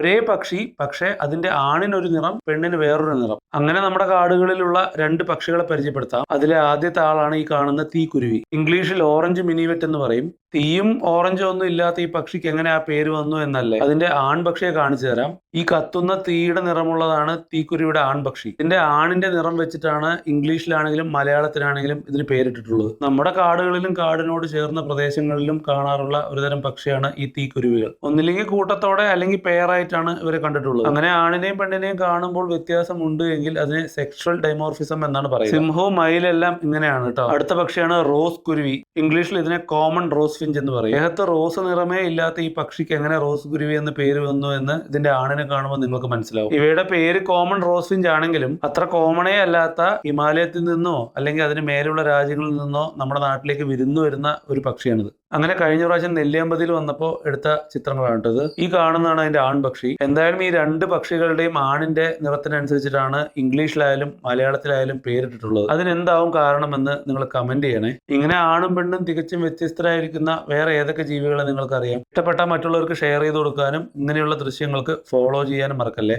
ഒരേ പക്ഷി പക്ഷേ അതിന്റെ ആണിനൊരു നിറം പെണ്ണിന് വേറൊരു നിറം. അങ്ങനെ നമ്മുടെ കാടുകളിലുള്ള രണ്ട് പക്ഷികളെ പരിചയപ്പെടുത്താം. അതിലെ ആദ്യത്തെ ആളാണ് ഈ കാണുന്ന തീക്കുരുവി. ഇംഗ്ലീഷിൽ ഓറഞ്ച് മിനിവെറ്റ് എന്ന് പറയും. തീയും ഓറഞ്ചും ഒന്നും ഇല്ലാത്ത ഈ പക്ഷിക്ക് എങ്ങനെ ആ പേര് വന്നു എന്നല്ലേ? അതിന്റെ ആൺപക്ഷിയെ കാണിച്ചു തരാം. ഈ കത്തുന്ന തീയുടെ നിറമുള്ളതാണ് തീക്കുരുവിയുടെ ആൺപക്ഷി. ഇതിന്റെ ആണിന്റെ നിറം വെച്ചിട്ടാണ് ഇംഗ്ലീഷിലാണെങ്കിലും മലയാളത്തിലാണെങ്കിലും ഇതിന് പേരിട്ടിട്ടുള്ളത്. നമ്മുടെ കാടുകളിലും കാടിനോട് ചേർന്ന പ്രദേശങ്ങളിലും കാണാറുള്ള ഒരുതരം പക്ഷിയാണ് ഈ തീക്കുരുവികൾ. ഒന്നില്ലെങ്കിൽ കൂട്ടത്തോടെ അല്ലെങ്കിൽ പെയറായിട്ടാണ് ഇവരെ കണ്ടിട്ടുള്ളത്. അങ്ങനെ ആണിനെയും പെണ്ണിനെയും കാണുമ്പോൾ വ്യത്യാസം ഉണ്ട് എങ്കിൽ അതിനെ സെക്ഷൽ ഡൈമോർഫിസം എന്നാണ് പറയുന്നത് സിംഹവും മയിലെല്ലാം ഇങ്ങനെയാണ് കേട്ടോ അടുത്ത പക്ഷിയാണ് റോസ് കുരുവി. ഇംഗ്ലീഷിൽ ഇതിനെ കോമൺ റോസ് ഫിഞ്ച് എന്ന് പറയും. ദേഹത്ത് റോസ് നിറമേ ഇല്ലാത്ത ഈ പക്ഷിക്ക് എങ്ങനെ റോസ് കുരുവി എന്ന് പേര് വന്നു എന്ന് ഇതിന്റെ ആണിനെ കാണുമ്പോൾ നിങ്ങൾക്ക് മനസ്സിലാവും. ഇവയുടെ പേര് കോമൺ റോസ് ഫിഞ്ച് ആണെങ്കിലും അത്ര കോമണേ അല്ലാത്ത ഹിമാലയത്തിൽ നിന്നോ അല്ലെങ്കിൽ അതിന് മേലുള്ള രാജ്യങ്ങളിൽ നിന്നോ നമ്മുടെ നാട്ടിലേക്ക് വിരുന്നു വരുന്ന ഒരു പക്ഷിയാണിത്. അങ്ങനെ കഴിഞ്ഞ പ്രാവശ്യം നെല്ലിയമ്പതിൽ വന്നപ്പോൾ എടുത്ത ചിത്രങ്ങളാണ് കേട്ടത് ഈ കാണുന്നതാണ് അതിന്റെ ആൺപക്ഷി. എന്തായാലും ഈ രണ്ട് പക്ഷികളുടെയും ആണിന്റെ നിറത്തിനനുസരിച്ചിട്ടാണ് ഇംഗ്ലീഷിലായാലും മലയാളത്തിലായാലും പേരിട്ടിട്ടുള്ളത്. അതിനെന്താവും കാരണമെന്ന് നിങ്ങൾ കമന്റ് ചെയ്യണേ. ഇങ്ങനെ ആണും പെണ്ണും തികച്ചും വ്യത്യസ്തരായിരിക്കുന്ന വേറെ ഏതൊക്കെ ജീവികളെ നിങ്ങൾക്കറിയാം? ഇഷ്ടപ്പെട്ട മറ്റുള്ളവർക്ക് ഷെയർ ചെയ്ത് കൊടുക്കാനും ഇങ്ങനെയുള്ള ദൃശ്യങ്ങൾക്ക് ഫോളോ ചെയ്യാനും മറക്കല്ലേ?